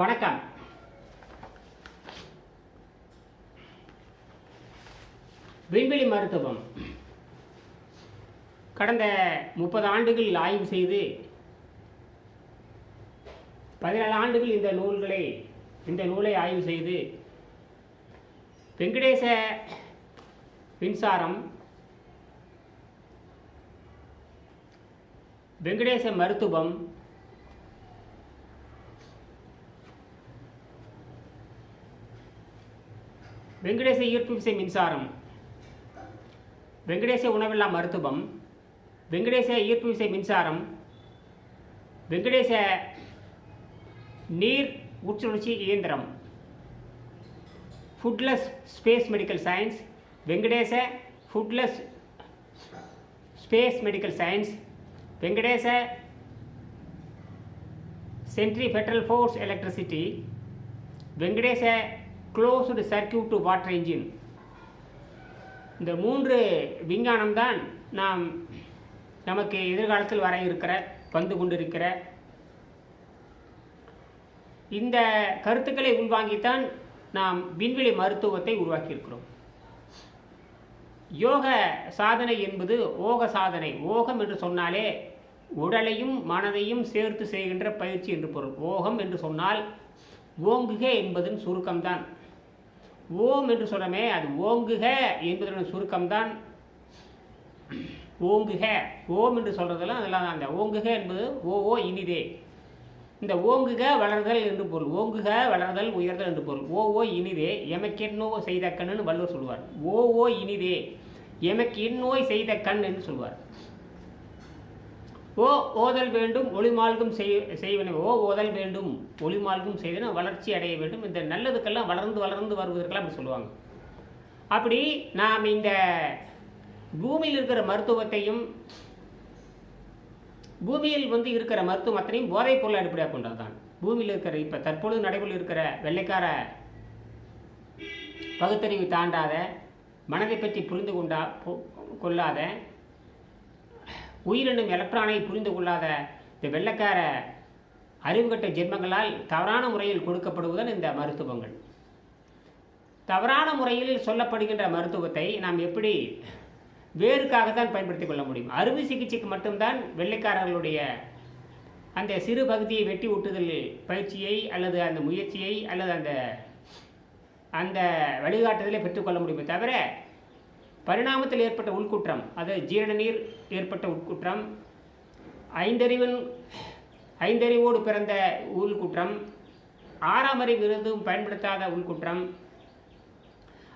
வணக்கம். விண்வெளி மருத்துவம். கடந்த முப்பது ஆண்டுகள் ஆய்வு செய்து பதினேழு ஆண்டுகள் இந்த நூல்களை இந்த நூலை ஆய்வு செய்து வெங்கடேச மின்சாரம் வெங்கடேச மருத்துவம் வெங்கடேச ஈர்ப்பு விசை மின்சாரம். வெங்கடேச உணவில்லா மருத்துவம். வெங்கடேச ஈர்ப்பு விசை மின்சாரம். வெங்கடேச நீர் உட்சுழற்சி இயந்திரம். Footless space medical science Venkatesa footless space medical science Venkatesa sentry Federal force electricity. Venkatesa closed circuit water engine இந்த மூன்று விஞ்ஞானம் தான் நாம் நமக்கு எதிர்காலத்தில் வர இருக்கிற வந்து கொண்டிருக்கிற. இந்த கருத்துக்களை உள்வாங்கித்தான் நாம் விண்வெளி மருத்துவத்தை உருவாக்கியிருக்கிறோம். யோக சாதனை என்பது ஓக சாதனை ஓகம் என்று சொன்னாலே உடலையும் மனதையும் சேர்த்து செய்கின்ற பயிற்சி என்று பொருள். ஓகம் என்று சொன்னால் ஓங்குக என்பதன் சுருக்கம்தான். ஓம் என்று சொல்கிறோமே அது ஓங்குக என்பதனுடைய சுருக்கம்தான். ஓங்குக. ஓம் என்று சொல்கிறதெல்லாம் அதெல்லாம் அந்த ஓங்குக என்பது ஓ ஓ இனிதே. இந்த ஓங்குக வளர்தல் என்று பொருள். ஓங்குக வளர்தல் உயர்தல் என்று பொருள். ஓ ஓ இனிதே. எமக்கென்னோ செய்த கண்ணுன்னு வள்ளுவர் சொல்வார் ஓ ஓ இனிதே. எமக்கு எண்ணோய் செய்த கண் என்று சொல்வார் ஓ ஓதல் வேண்டும் ஒளிமால்கும் செய் செய்வன. ஓ ஓதல் வேண்டும் ஒளிமால்கும் செய்வன வளர்ச்சி அடைய வேண்டும். இந்த நல்லதுக்கெல்லாம் வளர்ந்து வளர்ந்து வருவதற்கெல்லாம் அப்படி சொல்லுவாங்க. அப்படி நாம் இந்த பூமியில் இருக்கிற மருத்துவத்தையும் பூமியில் வந்து இருக்கிற மருத்துவம் அத்தனையும் போதைப் பொருள் அடிப்படையாக கொண்டது தான் பூமியில் இருக்கிற இப்போ தற்பொழுது நடைமுறையில் இருக்கிற வெள்ளைக்கார பகுத்தறிவு தாண்டாத மனதை பற்றி புரிந்து கொண்டா கொள்ளாத உயிரினும் எலக்ட்ரானை புரிந்து கொள்ளாத இந்த வெள்ளைக்கார அறிவுகட்ட ஜென்மங்களால் தவறான முறையில் கொடுக்கப்படுவதுதான் இந்த மருத்துவங்கள். தவறான முறையில் சொல்லப்படுகின்ற மருத்துவத்தை நாம் எப்படி வேறுக்காகத்தான் பயன்படுத்திக் கொள்ள முடியும்? அறுவை சிகிச்சைக்கு மட்டும்தான் வெள்ளைக்காரர்களுடைய அந்த சிறு பகுதியை வெட்டி ஒட்டுதல் பயிற்சியை அல்லது அந்த முயற்சியை அல்லது அந்த அந்த வழிகாட்டுதலை பெற்றுக்கொள்ள முடியுமே தவிர பரிணாமத்தில் ஏற்பட்ட உள்குற்றம் அது ஜீரண நீர் ஏற்பட்ட உட்குற்றம் ஐந்தறிவன் ஐந்தறிவோடு பிறந்த உள்குற்றம் ஆறாம் அறிவு இருந்தும் பயன்படுத்தாத உள்குற்றம்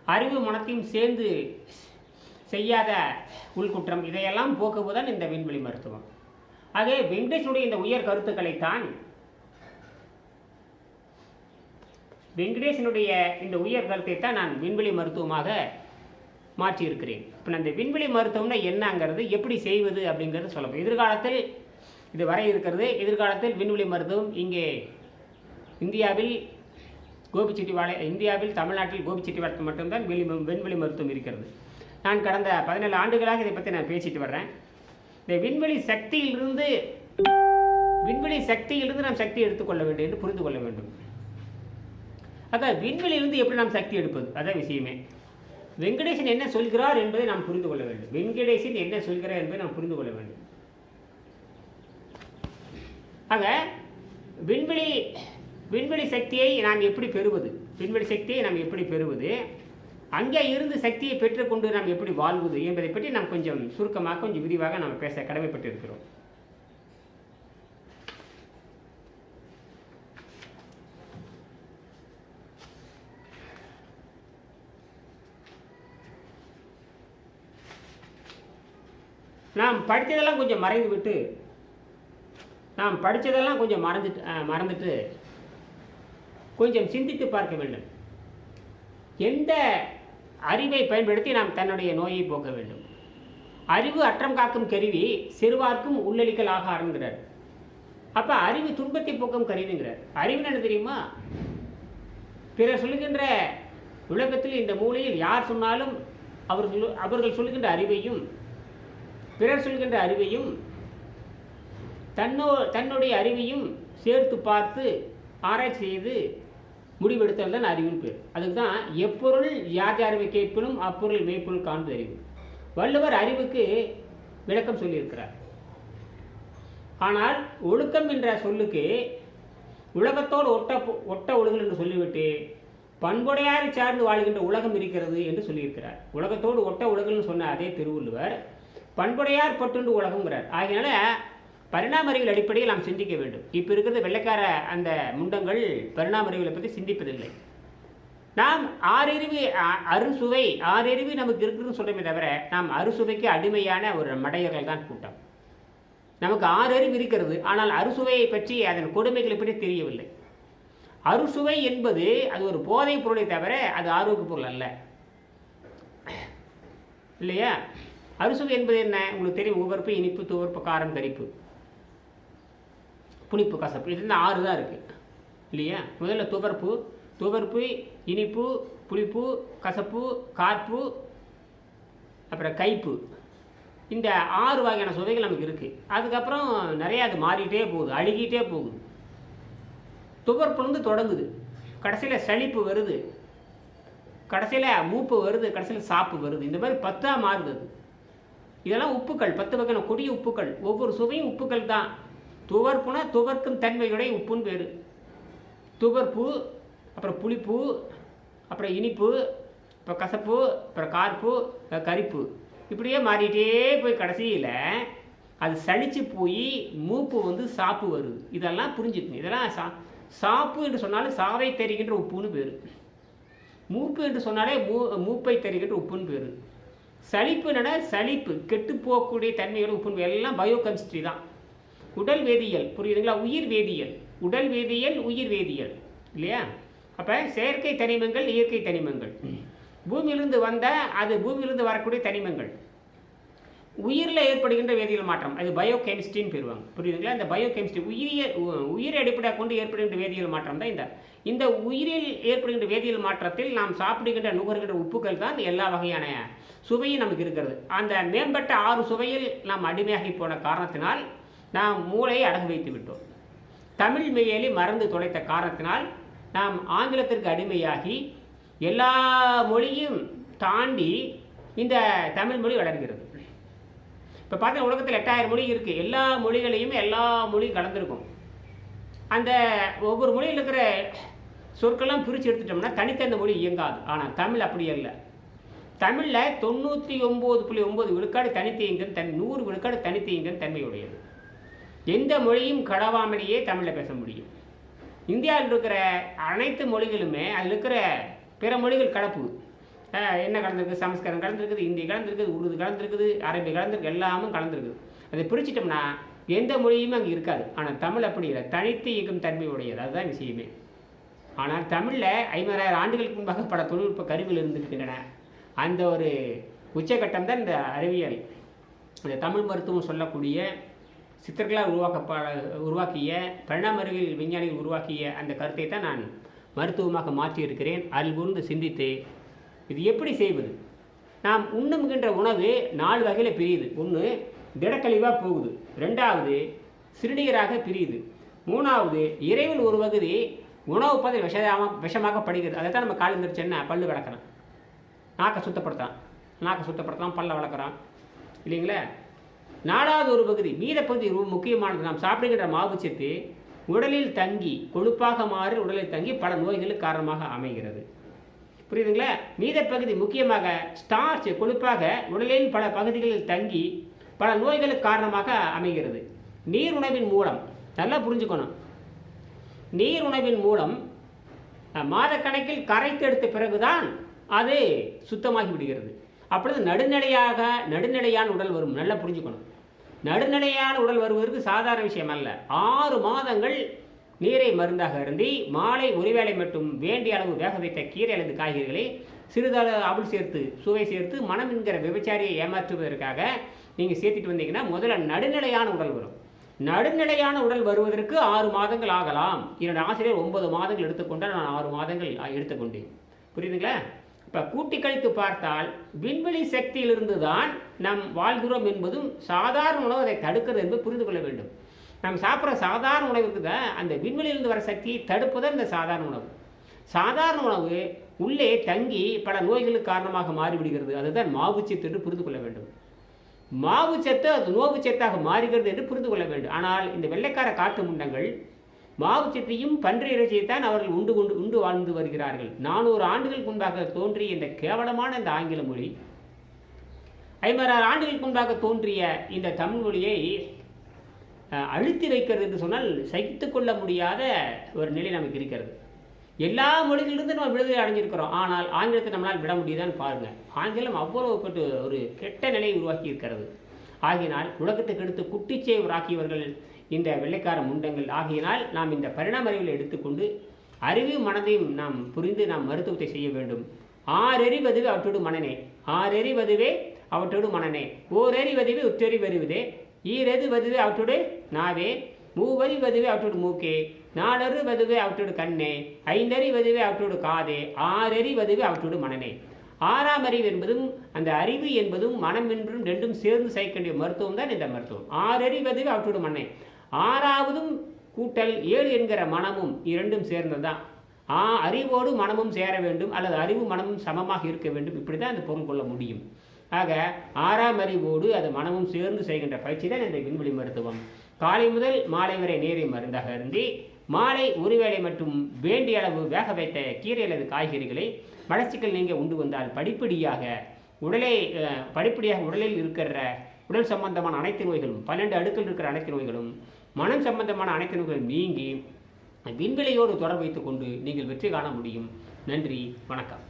அறிவு மனத்தையும் சேர்ந்து செய்யாத உள்குற்றம் இதையெல்லாம் போக்குவதுதான் இந்த விண்வெளி மருத்துவம். ஆகவே வெங்கடேஷனுடைய இந்த உயர் கருத்துக்களைத்தான் வெங்கடேசனுடைய இந்த உயர் கருத்தை தான் நான் விண்வெளி மருத்துவமாக மாற்றியிருக்கிறேன். இப்போ நான் இந்த விண்வெளி மருத்துவம்னா என்னங்கிறது எப்படி செய்வது அப்படிங்கிறது சொல்லப்போம் எதிர்காலத்தில் இது வர இருக்கிறது. எதிர்காலத்தில் விண்வெளி மருத்துவம் இங்கே இந்தியாவில் கோபிச்செட்டிவாளைய இந்தியாவில் தமிழ்நாட்டில் கோபிச்செட்டிவாளத்தில் மட்டும்தான் வெளி விண்வெளி மருத்துவம் இருக்கிறது. நான் கடந்த பதினேழு ஆண்டுகளாக இதை பற்றி நான் பேசிட்டு வர்றேன். இந்த விண்வெளி சக்தியிலிருந்து விண்வெளி சக்தியிலிருந்து நாம் சக்தி எடுத்துக்கொள்ள வேண்டும் என்று புரிந்து கொள்ள வேண்டும். அதான் விண்வெளியிலிருந்து எப்படி நாம் சக்தி எடுப்பது? அதான் விஷயமே. வெங்கடேசன் என்ன சொல்கிறார் என்பதை நாம் புரிந்து கொள்ள வேண்டும். வெங்கடேசன் என்ன சொல்கிறார் என்பதை நாம் புரிந்து கொள்ள வேண்டும். ஆக விண்வெளி விண்வெளி சக்தியை நாம் எப்படி பெறுவது? விண்வெளி சக்தியை நாம் எப்படி பெறுவது? அங்கே இருந்து சக்தியை பெற்றுக்கொண்டு நாம் எப்படி வாழ்வது என்பதை பற்றி நாம் கொஞ்சம் சுருக்கமாக கொஞ்சம் விரிவாக நாம் பேச கடமைப்பட்டு நாம் படித்ததெல்லாம் கொஞ்சம் மறைந்து விட்டு நாம் படித்ததெல்லாம் கொஞ்சம் மறந்துட்டு மறந்துட்டு கொஞ்சம் சிந்தித்து பார்க்க வேண்டும். எந்த அறிவை பயன்படுத்தி நாம் தன்னுடைய நோயை போக்க வேண்டும்? அறிவு அற்றம் காக்கும் கருவி சிறுவார்க்கும் உள்ளளிக்கல் ஆரம்புகிறார் அப்போ அறிவு துன்பத்தை போக்கும் கருவிங்கிறார். அறிவு என்ன தெரியுமா? பிறர் சொல்லுகின்ற உலகத்தில் இந்த மூலையில் யார் சொன்னாலும் அவர்கள் அவர்கள் சொல்லுகின்ற அறிவையும் பிறர் சொல்கின்ற அறிவையும் தன்னோ தன்னுடைய அறிவையும் சேர்த்து பார்த்து ஆராய்ச்சி செய்து முடிவெடுத்தல் தான் அறிவின் பேர். அதுக்கு தான் எப்பொருள் யார் யாருவை கேட்பினும் அப்பொருள் மெய்ப்பொருள் காண்பது அறிவு. வள்ளுவர் அறிவுக்கு விளக்கம் சொல்லியிருக்கிறார். ஆனால் ஒழுக்கம் என்ற சொல்லுக்கு உலகத்தோடு ஒட்ட ஒட்ட ஒழுகல் என்று சொல்லிவிட்டு பண்புடையாரை சார்ந்து வாழ்கின்ற உலகம் இருக்கிறது என்று சொல்லியிருக்கிறார். உலகத்தோடு ஒட்ட உலகம்னு சொன்ன அதே திருவள்ளுவர் பண்புடையார் பட்டுண்டு உலகங்கிறார் ஆகையினால பரிணாம அறிவியல் அடிப்படையில் நாம் சிந்திக்க வேண்டும். இப்போ இருக்கிறது வெள்ளைக்கார அந்த முண்டங்கள் பரிணாம அறிவியலை பற்றி சிந்திப்பதில்லை. நாம் ஆறறிவு அ- அறுசுவை ஆறறிவு நமக்கு இருக்குதுன்னு சொல்கிறோமே தவிர நாம் அறுசுவைக்கு அடிமையான ஒரு மடையர்கள் தான் கூட்டம். நமக்கு ஆறறிவு இருக்கிறது ஆனால் அறுசுவையை பற்றி அதன் கொடுமைகளை பற்றி தெரியவில்லை. அறுசுவை என்பது அது ஒரு போதைப் பொருளை தவிர அது ஆரோக்கிய பொருள் அல்ல. இல்லையா? அறுசுவை என்பது என்ன? உங்களுக்கு தெரியும் உவர்ப்பு இனிப்பு துவர்ப்பு காரம் கரிப்பு. புளிப்பு கசப்பு. இது இந்த ஆறு தான் இருக்குது இல்லையா? முதல்ல துவர்ப்பு துவர்ப்பு இனிப்பு புளிப்பு கசப்பு கார்ப்பு அப்புறம் கைப்பு. இந்த ஆறு வகையான சுவைகள் நமக்கு இருக்குது அதுக்கப்புறம் நிறையா அது மாறிட்டே போகுது அழுகிட்டே போகுது. துவர்ப்புலேருந்து தொடங்குது. கடைசியில் சளிப்பு வருது. கடைசியில் மூப்பு வருது கடைசியில் சாப்பு வருது. இந்த மாதிரி பத்தாக மாறுது இதெல்லாம் உப்புக்கள் பத்து வகையான கொடிய உப்புக்கள். ஒவ்வொரு சுவையும் உப்புக்கள் தான். துவர்ப்புனா துவர்க்கும் தன்மையுடைய உப்புன்னு பேர். துவர்ப்பு அப்புறம் புளிப்பு அப்புறம் இனிப்பு அப்புறம் கசப்பு அப்புறம் கார்ப்பு கரிப்பு. இப்படியே மாறிட்டே போய் கடைசியில் அது சளிச்சு போய் மூப்பு வந்து சாப்பு வருது. இதெல்லாம் புரிஞ்சுக்கணும். இதெல்லாம் சா சாப்பு என்று சொன்னாலும் சாவை தெரிகின்ற உப்புன்னு பேர். மூப்பு என்று சொன்னாலே மூ மூப்பை தெரிகின்ற உப்புன்னு பேர். சளிப்பு என்னன்னா சளிப்பு கெட்டு போகக்கூடிய தன்மையோட உப்புன்னு பேர். எல்லாம் பயோகெமிஸ்ட்ரி தான். உடல் வேதியியல் புரியுதுங்களா? உயிர் வேதியியல். உடல் வேதியியல் உயிர் வேதியியல். இல்லையா? அப்போ செயற்கை தனிமங்கள் இயற்கை தனிமங்கள். பூமியிலிருந்து வந்த அது பூமியிலிருந்து வரக்கூடிய தனிமங்கள். உயிரில் ஏற்படுகின்ற வேதியியல் மாற்றம். அது பயோ கெமிஸ்ட்ரின்னு பெறுவாங்க புரியுதுங்களா? இந்த பயோ கெமிஸ்ட்ரி உயிரியல் உ- உயிரை அடிப்படையாக கொண்டு ஏற்படுகின்ற வேதியியல் மாற்றம் தான் இந்த. இந்த உயிரில் ஏற்படுகின்ற வேதியியல் மாற்றத்தில் நாம் சாப்பிடுகின்ற நுகர்கின்ற உப்புக்கள் தான் எல்லா வகையான சுவையும் நமக்கு இருக்கிறது. அந்த மேம்பட்ட ஆறு சுவையில் நாம் அடிமையாகி போன காரணத்தினால் நாம் மூளையை அடகு வைத்து விட்டோம். தமிழ் மெய்யலி மறந்து தொலைத்த காரணத்தினால் நாம் ஆங்கிலத்திற்கு அடிமையாகி எல்லா மொழியும் தாண்டி இந்த தமிழ் மொழி வளர்கிறது. இப்போ பார்த்தா உலகத்தில் எட்டாயிரம் மொழி இருக்குது எல்லா மொழிகளையும் எல்லா மொழியும் கலந்துருக்கும். அந்த ஒவ்வொரு மொழியில் இருக்கிற சொற்கள்லாம் பிரித்து எடுத்துட்டோம்னா தனித்தந்த மொழி இயங்காது. ஆனால் தமிழ் அப்படி இல்லை தமிழில் தொண்ணூற்றி ஒம்பது புள்ளி ஒம்பது விழுக்காடு தனித்து இயங்கும் தன் நூறு விழுக்காடு தனித்து இயங்கும் தன்மையுடையது. எந்த மொழியும் கடவாமலேயே தமிழில் பேச முடியும். இந்தியாவில் இருக்கிற அனைத்து மொழிகளுமே அதில் இருக்கிற பிற மொழிகள் கடப்பு என்ன கலந்துருக்குது சமஸ்கிருதம் கலந்துருக்குது இந்தி கலந்துருக்குது உருது கலந்துருக்குது அரபி கலந்துருக்கு எல்லாமும் கலந்துருக்குது. அதை பிரிச்சிட்டோம்னா எந்த மொழியுமே அங்கே இருக்காது. ஆனால் தமிழ் அப்படி இல்லை. தனித்து இயக்கும் தன்மை உடையது அதுதான் விஷயமே. ஆனால் தமிழில் ஐம்பதாயிரம் ஆண்டுகளுக்கு முன்பாக பல தொழில்நுட்ப கருவிகள் இருந்திருக்கின்றன. அந்த ஒரு உச்சகட்டம் தான் இந்த அறிவியல். இந்த தமிழ் மருத்துவம் சொல்லக்கூடிய சித்தர்களால் உருவாக்கப்ப உருவாக்கிய பரிணாம விஞ்ஞானிகள் உருவாக்கிய அந்த கருத்தை தான் நான் மருத்துவமாக மாற்றியிருக்கிறேன். அதில் கூர்ந்து சிந்தித்து இது எப்படி செய்வது? நாம் உண்ணுகின்ற உணவு நாலு வகையில் பிரியுது. ஒன்று திடக்கழிவாக போகுது. ரெண்டாவது சிறுநீராக பிரியுது. மூணாவது இறைவன் ஒரு பகுதி உணவு பதவி விஷமாக விஷமாக படுகிறது. அதை தான் நம்ம காலை என்ன பல்லு விளக்குறோம் நாக்கை சுத்தப்படுத்துறான். நாக்கை சுத்தப்படுத்தலாம் பல்ல வளர்க்குறான். இல்லைங்களா? நாலாவது ஒரு பகுதி மீத பகுதி ரொம்ப முக்கியமானது. நாம் சாப்பிடுகின்ற மாவு சத்து உடலில் தங்கி கொழுப்பாக மாறி உடலில் தங்கி பல நோய்களுக்கு காரணமாக அமைகிறது. புரியுதுங்களா? மீத பகுதி முக்கியமாக ஸ்டார்ச் கொழுப்பாக உடலின் பல பகுதிகளில் தங்கி பல நோய்களுக்கு காரணமாக அமைகிறது. நீர் உணவின் மூலம். நல்லா புரிஞ்சுக்கணும். நீர் உணவின் மூலம் மாதக்கணக்கில் மாதக்கணக்கில் கரைத்தெடுத்த பிறகுதான் அது சுத்தமாகி விடுகிறது. அப்பொழுது நடுநிலையாக நடுநிலையான உடல் வரும். நல்லா புரிஞ்சுக்கணும். நடுநிலையான உடல் வருவதற்கு சாதாரண விஷயம் அல்ல. ஆறு மாதங்கள் நீரை மருந்தாக அருந்தி மாலை ஒருவேளை மட்டும் வேண்டிய அளவு வேக வைத்த கீரை அல்லது காய்கறிகளை சிறிதளவு அவள் சேர்த்து சுவை சேர்த்து மனம் என்கிற விபச்சாரியை ஏமாற்றுவதற்காக நீங்கள் சேர்த்துட்டு வந்தீங்கன்னா முதல்ல நடுநிலையான உடல் வரும். நடுநிலையான உடல் வருவதற்கு ஆறு மாதங்கள் ஆகலாம். என்னோட ஆசிரியர் ஒன்பது மாதங்கள் எடுத்துக்கொண்டால் நான் ஆறு மாதங்கள் எடுத்துக்கொண்டேன். புரியுதுங்களா? இப்போ கூட்டி கழித்து பார்த்தால் விண்வெளி சக்தியிலிருந்து தான் நாம் வாழ்கிறோம் என்பதும் சாதாரண உணவு அதை தடுக்கிறது என்பது புரிந்து கொள்ள வேண்டும். நம்ம சாப்பிட்ற சாதாரண உணவுக்கு தான் அந்த விண்வெளியிலிருந்து வர சக்தியை தடுப்பதான் இந்த சாதாரண உணவு? சாதாரண உணவு உள்ளே தங்கி பல நோய்களுக்கு காரணமாக மாறிவிடுகிறது. அதுதான் மாவுச்சத்து என்று புரிந்து கொள்ள வேண்டும். மாவுச்சத்து அது நோவுச்சத்தாக மாறுகிறது என்று புரிந்து கொள்ள வேண்டும். ஆனால் இந்த வெள்ளைக்கார காட்டு முண்டங்கள் மாவுச்சத்தையும் பன்றி இறைச்சியைத்தான் அவர்கள் உண்டு கொண்டு உண்டு வாழ்ந்து வருகிறார்கள். நானூறு ஆண்டுகளுக்கு முன்பாக தோன்றிய இந்த கேவலமான இந்த ஆங்கில மொழி ஐம்பதாறு ஆண்டுகளுக்கு முன்பாக தோன்றிய இந்த தமிழ் மொழியை அழுத்தி வைக்கிறது என்று சொன்னால் சகித்து கொள்ள முடியாத ஒரு நிலை நமக்கு இருக்கிறது. எல்லா மொழிகளிலிருந்து நம்ம விடுதலை அடைஞ்சிருக்கிறோம். ஆனால் ஆங்கிலத்தை நம்மளால் விட முடியுதான்னு பாருங்கள் ஆங்கிலம் அவ்வளவு பட்டு ஒரு கெட்ட நிலையை உருவாக்கி இருக்கிறது. ஆகினால் உலகத்துக்கு எடுத்து குட்டிச்சேவராக்கியவர்கள் இந்த வெள்ளைக்கார முண்டங்கள். ஆகியனால் நாம் இந்த பரிணாம அறிவில் எடுத்துக்கொண்டு அறிவு மனதையும் நாம் புரிந்து நாம் மருத்துவத்தை செய்ய வேண்டும். ஆறறிவதுவே அவற்றோடு மனனே ஆறறிவதுவே அவற்றோடு மனனே ஓரறிவதுவே உற்றறிவறிவதே. ஈரது வதுவே அவற்றோடு நாவே மூவரி வதுவே அவற்றோடு மூக்கே நாலரு வதுவே அவற்றோடு கண்ணே ஐந்தறி வதுவே அவற்றோடு காதே ஆறறி வதுவே அவற்றோடு மனநே ஆறாம் அறிவு என்பதும் அந்த அறிவு என்பதும் மனம் என்றும் ரெண்டும் சேர்ந்து சேர்க்க வேண்டிய மருத்துவம் தான் இந்த மருத்துவம். ஆறறிவதுவே அவற்றோடு மனே ஆறாவதும் கூட்டல் ஏழு என்கிற மனமும் இரண்டும் சேர்ந்ததுதான். ஆ அறிவோடு மனமும் சேர வேண்டும் அல்லது அறிவு மனமும் சமமாக இருக்க வேண்டும். இப்படி தான் அந்த பொருள் கொள்ள முடியும். ஆக ஆறாம் அறிவோடு அது மனமும் சேர்ந்து செய்கின்ற பயிற்சி தான் இந்த விண்வெளி மருத்துவம். காலை முதல் மாலை வரை நீரை மருந்தாக அருந்தி மாலை ஒருவேளை மட்டும் வேண்டிய அளவு வேக வைத்த கீரை அல்லது காய்கறிகளை மலச்சிக்கல் நீங்க உண்டு வந்தால் படிப்படியாக உடலை படிப்படியாக உடலில் இருக்கிற உடல் சம்பந்தமான அனைத்து நோய்களும் பன்னெண்டு அடுக்கில் இருக்கிற அனைத்து நோய்களும் மனம் சம்பந்தமான அனைத்து நோய்களும் நீங்கி விண்வெளியோடு தொடர்பு வைத்துக் கொண்டு நீங்கள் வெற்றி காண முடியும். நன்றி வணக்கம்.